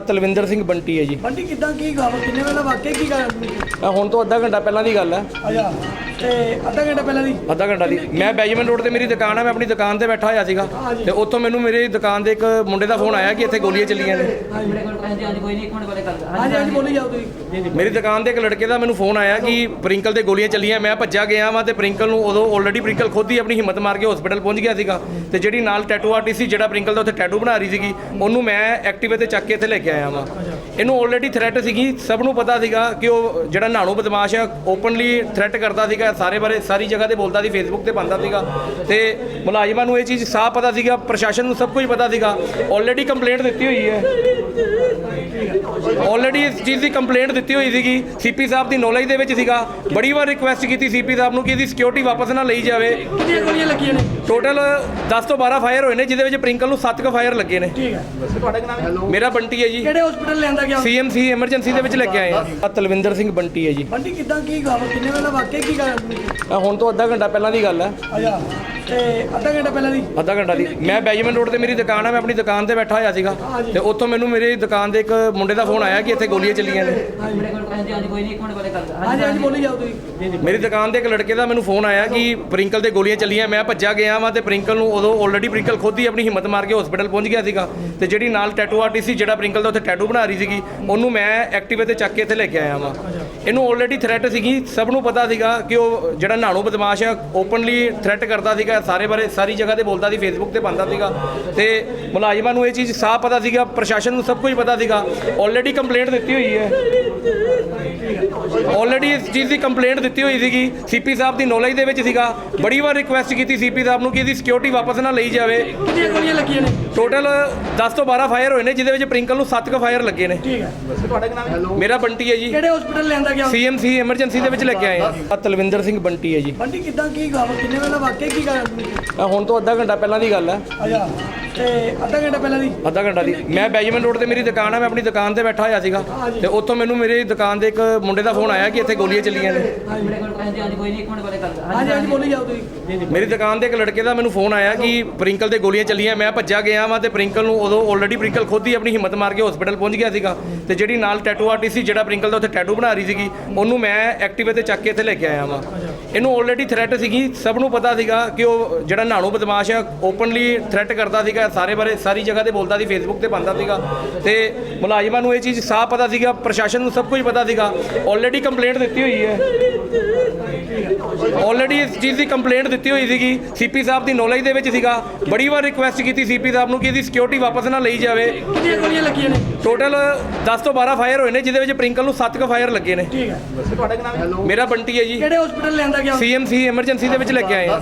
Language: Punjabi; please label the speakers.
Speaker 1: ਤਲਵਿੰਦਰ ਸਿੰਘ ਬੰਟੀ ਹੈ ਜੀ।
Speaker 2: ਬੰਟੀ ਕਿਦਾਂ ਕੀ ਖਬਰ ਕਿੰਨੇ ਵੇਲੇ ਵਾਕਿਆ ਕੀ ਗੱਲ?
Speaker 1: ਆਹ ਹੁਣ ਤੋਂ ਅੱਧਾ ਘੰਟਾ ਪਹਿਲਾਂ ਦੀ ਗੱਲ ਹੈ।
Speaker 2: ਆਇਆ ਤੇ ਅੱਧਾ ਘੰਟਾ ਪਹਿਲਾਂ ਦੀ।
Speaker 1: ਅੱਧਾ ਘੰਟਾ ਦੀ। ਮੈਂ ਬੈਜਮੈਂਟ ਰੋਡ ਤੇ ਮੇਰੀ ਦੁਕਾਨ ਹੈ ਮੈਂ ਆਪਣੀ ਦੁਕਾਨ ਤੇ ਬੈਠਾ ਹੋਇਆ ਸੀਗਾ। ਤੇ ਉੱਥੋਂ ਮੈਨੂੰ ਮੇਰੀ ਦੁਕਾਨ ਦੇ ਇੱਕ ਮੁੰਡੇ ਦਾ ਫੋਨ ਆਇਆ ਕਿ ਇੱਥੇ ਗੋਲੀਆਂ ਚੱਲੀਆਂ ਨੇ।
Speaker 3: ਮੇਰੇ ਕੋਲ ਹਾਂਜੀ ਹਾਂਜੀ ਕੋਈ ਨਹੀਂ ਇੱਕ ਮਿੰਟ ਬਾਰੇ ਗੱਲ ਕਰ
Speaker 2: ਹਾਂਜੀ ਹਾਂਜੀ ਬੋਲੀ ਜਾਓ ਤੁਸੀਂ।
Speaker 1: ਮੇਰੀ ਦੁਕਾਨ ਦੇ ਇੱਕ ਲੜਕੇ ਦਾ ਮੈਨੂੰ ਫੋਨ ਆਇਆ ਕਿ ਪ੍ਰਿੰਕਲ ਤੇ ਗੋਲੀਆਂ ਚੱਲੀਆਂ ਮੈਂ ਭੱਜਾ ਗਿਆ ਵਾਂ ਤੇ ਪ੍ਰਿੰਕਲ ਨੂੰ ਉਦੋਂ ਆਲਰੇਡੀ ਪ੍ਰਿੰਕਲ ਖੁਦ ਹੀ ਆਪਣੀ ਹਿੰਮਤ ਮਾਰ ਕੇ ਹਸਪੀਟਲ ਪਹੁੰਚ ਗਿਆ ਸੀਗਾ। ਤੇ ਜਿਹੜੀ ਨਾਲ ਟੈਟੂ ਆਰਟਿਸਟ ਸੀ ਜਿਹੜਾ ਪ੍ਰਿੰਕਲ ਦਾ ਉੱਥੇ ਟੈਟੂ ਬਣਾ ਰਹੀ ਸੀਗੀ ਉਹਨੂੰ ਮੈਂ ਐਕਟਿਵੇ ਤੇ ਚੱਕ ਕੇ ਇੱਥੇ ਲੈ ਕੇ ਆਇਆ ਵਾਂ। ਇਹਨੂੰ ਆਲਰੇਡੀ ਥ੍ਰੈਟ ਸੀਗੀ। ਸਭ ਨੂੰ ਪਤਾ ਸੀਗਾ ਕਿ ਉਹ ਜਿਹੜਾ ਨਾਣੂ ਬਦਮਾਸ਼ ਆ ਓਪਨਲੀ ਥ੍ਰੈਟ ਕਰਦਾ ਸੀਗਾ ਸਾਰੇ ਬਾਰੇ ਸਾਰੀ ਜਗ੍ਹਾ ਤੇ ਬੋਲਦਾ ਸੀ ਫੇਸਬੁੱਕ ਤੇ ਪਾਉਂਦਾ ਸੀਗਾ। ਤੇ ਮੁਲਾਜ਼ਮਾਂ ਨੂੰ ਇਹ ਚੀਜ਼ ਸਾਫ਼ ਪਤਾ ਸੀਗਾ, ਪ੍ਰਸ਼ਾਸਨ ਨੂੰ ਸਭ ਕੁਝ ਪਤਾ ਸੀਗਾ। ਆਲਰੇਡੀ ਕੰਪਲੇਂਟ ਦਿੱਤੀ ਹੋਈ ਹੈ। ਆਲਰੇਡੀ ਇਸ ਚੀਜ਼ ਦੀ ਕੰਪਲੇਂਟ ਦਿੱਤੀ ਹੋਈ ਸੀਗੀ। ਸੀਪੀ ਸਾਹਿਬ ਦੀ ਨੌਲੇਜ ਦੇ ਵਿੱਚ ਸੀਗਾ। ਬੜੀ ਵਾਰ ਰਿਕੁਐਸਟ ਕੀਤੀ ਸੀਪੀ ਸਾਹਿਬ ਨੂੰ ਕਿ ਇਹਦੀ ਸਿਕਿਉਰਿਟੀ ਵਾਪਸ ਨਾ ਲਈ ਜਾਵੇ।
Speaker 2: ਕਿੰਨੀਆਂ ਗੋਲੀਆਂ ਲੱਗੀਆਂ ਨੇ?
Speaker 1: ਟੋਟਲ 10 ਤੋਂ 12 ਫਾਇਰ ਹੋਏ ਨੇ ਜਿਹਦੇ ਵਿੱਚ ਪ੍ਰਿੰਕਲ ਨੂੰ 7 ਕ ਫਾਇਰ ਲੱਗੇ ਨੇ।
Speaker 2: ਠੀਕ ਹੈ।
Speaker 1: ਮੇਰਾ ਬੰਟੀ ਹੈ ਜੀ।
Speaker 2: ਕਿਹੜੇ ਹਸਪੀਟਲ ਲਿਆਂਦਾ ਗਿਆ?
Speaker 1: ਸੀਐਮਸੀ ਐਮਰਜੈਂਸੀ ਦੇ ਵਿੱਚ ਲੈ ਕੇ ਆਏ ਆ। ਤਲਵਿੰਦਰ ਸਿੰਘ ਬੰਟੀ ਹੈ ਜੀ।
Speaker 2: ਬੰਟੀ ਕਿਦਾਂ ਕੀ ਖਬਰ ਕਿੰਨੇ ਵੇਲੇ ਵਾਕਿਆ ਕੀ ਗੱਲ
Speaker 1: ਹੁਣ ਤੋਂ ਅੱਧਾ ਘੰਟਾ ਪਹਿਲਾਂ ਦੀ ਗੱਲ ਹੈ।
Speaker 2: ਤੇ ਅੱਧਾ ਘੰਟਾ ਪਹਿਲਾਂ ਦੀ?
Speaker 1: ਅੱਧਾ ਘੰਟਾ ਦੀ। ਮੈਂ ਬੈਜਮੈਂਟ ਰੋਡ ਤੇ ਮੇਰੀ ਦੁਕਾਨ ਹੈ ਮੈਂ ਆਪਣੀ ਦੁਕਾਨ ਤੇ ਬੈਠਾ ਹੋਇਆ ਸੀਗਾ। ਤੇ ਉੱਥੋਂ ਮੈਨੂੰ ਮੇਰੀ ਦੁਕਾਨ ਦੇ ਇੱਕ ਮੁੰਡੇ ਦਾ ਫੋਨ ਆਇਆ ਕਿ ਇੱਥੇ ਗੋਲੀਆਂ ਚੱਲੀਆਂ ਨੇ।
Speaker 3: ਮੇਰੇ ਹਾਂਜੀ ਹਾਂਜੀ
Speaker 2: ਬੋਲੀ ਜਾਓ ਤੁਸੀਂ।
Speaker 1: ਦੁਕਾਨ ਦੇ ਇੱਕ ਲੜਕੇ ਦਾ ਮੈਨੂੰ ਫੋਨ ਆਇਆ ਕਿ ਪ੍ਰਿੰਕਲ ਤੇ ਗੋਲੀਆਂ ਚੱਲੀਆਂ ਮੈਂ ਭੱਜਾ ਗਿਆ ਵਾਂ ਤੇ ਪ੍ਰਿੰਕਲ ਨੂੰ ਉਦੋਂ ਆਲਰੇਡੀ ਪ੍ਰਿੰਕਲ ਖੁਦ ਹੀ ਆਪਣੀ ਹਿੰਮਤ ਮਾਰ ਕੇ ਹਸਪੀਟਲ ਪਹੁੰਚ ਗਿਆ ਸੀਗਾ। ਤੇ ਜਿਹੜੀ ਨਾਲ ਟੈਟੂ ਆਰਟਿਸਟ ਸੀ ਜਿਹੜਾ ਪ੍ਰਿੰਕਲ ਦਾ ਉੱਥੇ ਟੈਟੂ ਬਣਾ ਰਹੀ ਸੀਗੀ ਉਹਨੂੰ ਮੈਂ ਐਕਟਿਵੇ ਤੇ ਚੱਕ ਕੇ ਇੱਥੇ ਲੈ ਕੇ ਆਇਆ ਵਾਂ। ਇਹਨੂੰ ਆਲਰੇਡੀ ਥ੍ਰੈਟ ਸੀਗੀ। ਸਭ ਨੂੰ ਪਤਾ ਸੀਗਾ ਕਿ ਉਹ ਜਿਹੜਾ ਨਾਣੂ ਬਦਮਾਸ਼ ਆ ਓਪਨਲੀ ਥ੍ਰੈਟ ਕਰਦਾ ਸੀਗਾ, ਸਾਰੇ ਬਾਰੇ, ਸਾਰੀ ਜਗ੍ਹਾ ਤੇ ਬੋਲਦਾ ਸੀ ਫੇਸਬੁੱਕ ਤੇ ਪਾਉਂਦਾ ਸੀਗਾ। ਤੇ ਮੁਲਾਜ਼ਮਾਂ ਨੂੰ ਇਹ ਚੀਜ਼ ਸਾਫ਼ ਪਤਾ ਸੀਗਾ, ਪ੍ਰਸ਼ਾਸਨ ਨੂੰ ਸਭ ਕੁਝ ਪਤਾ ਸੀਗਾ। ਆਲਰੇਡੀ ਕੰਪਲੇਂਟ ਦਿੱਤੀ ਹੋਈ ਹੈ। ਆਲਰੇਡੀ ਇਸ ਚੀਜ਼ ਦੀ ਕੰਪਲੇਂਟ ਦਿੱਤੀ ਹੋਈ ਸੀਗੀ। ਸੀਪੀ ਸਾਹਿਬ ਦੀ ਨੌਲੇਜ ਦੇ ਵਿੱਚ ਸੀਗਾ। ਬੜੀ ਵਾਰ ਰਿਕੁਐਸਟ ਕੀਤੀ ਸੀਪੀ ਸਾਹਿਬ ਨੂੰ ਕਿ ਇਹਦੀ ਸਿਕਿਉਰਿਟੀ ਵਾਪਸ ਨਾ ਲਈ ਜਾਵੇ।
Speaker 2: ਕਿੰਨੀਆਂ ਗੋਲੀਆਂ ਲੱਗੀਆਂ ਨੇ?
Speaker 1: ਟੋਟਲ 10 ਤੋਂ 12 ਫਾਇਰ ਹੋਏ ਨੇ ਜਿਹਦੇ ਵਿੱਚ ਪ੍ਰਿੰਕਲ ਨੂੰ 7 ਕ ਫਾਇਰ ਲੱਗੇ ਨੇ।
Speaker 2: ਠੀਕ ਹੈ।
Speaker 1: ਮੇਰਾ ਬੰਟੀ ਹੈ ਜੀ।
Speaker 2: ਕਿਹੜੇ ਹਸਪੀਟਲ ਲਿਆਂਦਾ ਗਿਆ
Speaker 1: ਸੀਐਮਸੀ ਐਮਰਜੈਂਸੀ ਦੇ ਵਿੱਚ ਲੈ ਕੇ ਆਏ ਆ। ਤਲਵਿੰਦਰ ਸਿੰਘ ਬੰਟੀ ਹੈ ਜੀ।
Speaker 2: ਬੰਟੀ ਕਿਦਾਂ ਕੀ ਖਬਰ ਕਿੰਨੇ ਵੇਲੇ ਵਾਕਿਆ ਕੀ ਗੱਲ?
Speaker 1: ਹੁਣ ਤੋਂ ਅੱਧਾ ਘੰਟਾ ਪਹਿਲਾਂ ਦੀ ਗੱਲ ਹੈ।
Speaker 2: ਆਇਆ ਤੇ ਅੱਧਾ ਘੰਟਾ ਪਹਿਲਾਂ ਦੀ।
Speaker 1: ਅੱਧਾ ਘੰਟਾ ਦੀ। ਮੈਂ ਬੈਜਮੈਂਟ ਰੋਡ ਤੇ ਮੇਰੀ ਦੁਕਾਨ ਹੈ ਮੈਂ ਆਪਣੀ ਦੁਕਾਨ ਤੇ ਬੈਠਾ ਹੋਇਆ ਸੀਗਾ। ਤੇ ਉੱਥੋਂ ਮੈਨੂੰ ਮੇਰੀ ਦੁਕਾਨ ਦੇ ਇੱਕ ਮੁੰਡੇ ਦਾ ਫੋਨ ਆਇਆ ਕਿ ਇੱਥੇ ਗੋਲੀਆਂ ਚੱਲੀਆਂ ਨੇ।
Speaker 3: ਮੇਰੇ ਹਾਂਜੀ ਹਾਂਜੀ
Speaker 2: ਬੋਲੀ ਜਾਓ ਤੁਸੀਂ।
Speaker 1: ਦੁਕਾਨ ਦੇ ਇੱਕ ਲੜਕੇ ਦਾ ਮੈਨੂੰ ਫੋਨ ਆਇਆ ਕਿ ਪ੍ਰਿੰਕਲ ਤੇ ਗੋਲੀਆਂ ਚੱਲੀਆਂ ਮੈਂ ਭੱਜਾ ਗਿਆ ਵਾਂ ਤੇ ਪ੍ਰਿੰਕਲ ਨੂੰ ਉਦੋਂ ਆਲਰੇਡੀ ਪ੍ਰਿੰਕਲ ਖੁਦ ਹੀ ਆਪਣੀ ਹਿੰਮਤ ਮਾਰ ਕੇ ਹਸਪੀਟਲ ਪਹੁੰਚ ਗਿਆ ਸੀਗਾ। ਤੇ ਜਿਹੜੀ ਨਾਲ ਟੈਟੂ ਆਰਟਿਸਟ ਸੀ ਜਿਹੜਾ ਪ੍ਰਿੰਕਲ ਦਾ ਉੱਥੇ ਟੈਟੂ ਬਣਾ ਰਹੀ ਸੀਗੀ ਉਹਨੂੰ ਮੈਂ ਐਕਟਿਵੇ ਤੇ ਚੱਕ ਕੇ ਇੱਥੇ ਲੈ ਕੇ ਆਇਆ ਵਾਂ। ਇਹਨੂੰ ਆਲਰੇਡੀ ਥ੍ਰੈਟ ਸੀਗੀ। ਸਭ ਨੂੰ ਪਤਾ ਸੀਗਾ ਕਿ ਉਹ ਜਿਹੜਾ ਨਾਣੂ ਬਦਮਾਸ਼ ਆ ਓਪਨਲੀ ਥ੍ਰੈਟ ਕਰਦਾ ਸੀਗਾ, ਸਾਰੇ ਬਾਰੇ, ਸਾਰੀ ਜਗ੍ਹਾ ਤੇ ਬੋਲਦਾ ਸੀ ਫੇਸਬੁੱਕ ਤੇ ਪਾਉਂਦਾ ਸੀਗਾ। ਤੇ ਮੁਲਾਜ਼ਮਾਂ ਨੂੰ ਇਹ ਚੀਜ਼ ਸਾਫ਼ ਪਤਾ ਸੀਗਾ, ਪ੍ਰਸ਼ਾਸਨ ਨੂੰ ਸਭ ਕੁਝ ਪਤਾ ਸੀਗਾ। ਆਲਰੇਡੀ ਕੰਪਲੇਂਟ ਦਿੱਤੀ ਹੋਈ ਹੈ। ਆਲਰੇਡੀ ਇਸ ਚੀਜ਼ ਦੀ ਕੰਪਲੇਂਟ ਦਿੱਤੀ ਹੋਈ ਸੀਗੀ। ਸੀਪੀ ਸਾਹਿਬ ਦੀ ਨੌਲੇਜ ਦੇ ਵਿੱਚ ਸੀਗਾ। ਬੜੀ ਵਾਰ ਰਿਕੁਐਸਟ ਕੀਤੀ ਸੀਪੀ ਸਾਹਿਬ ਨੂੰ ਕਿ ਇਹਦੀ ਸਿਕਿਉਰਿਟੀ ਵਾਪਸ ਨਾ ਲਈ ਜਾਵੇ।
Speaker 2: ਕਿੰਨੀਆਂ ਗੋਲੀਆਂ ਲੱਗੀਆਂ ਨੇ?
Speaker 1: ਟੋਟਲ 10 ਤੋਂ 12 ਫਾਇਰ ਹੋਏ ਨੇ ਜਿਹਦੇ ਵਿੱਚ ਪ੍ਰਿੰਕਲ ਨੂੰ 7 ਕ ਫਾਇਰ ਲੱਗੇ ਨੇ।
Speaker 2: ਠੀਕ ਹੈ।
Speaker 1: ਮੇਰਾ ਬੰਟੀ ਹੈ ਜੀ।
Speaker 2: ਕਿਹੜੇ ਹਸਪੀਟਲ ਲਿਆਂਦਾ ਗਿਆ?
Speaker 1: ਸੀਐਮਸੀ ਐਮਰਜੈਂਸੀ ਦੇ ਵਿੱਚ ਲੈ ਕੇ ਆਏ ਆ।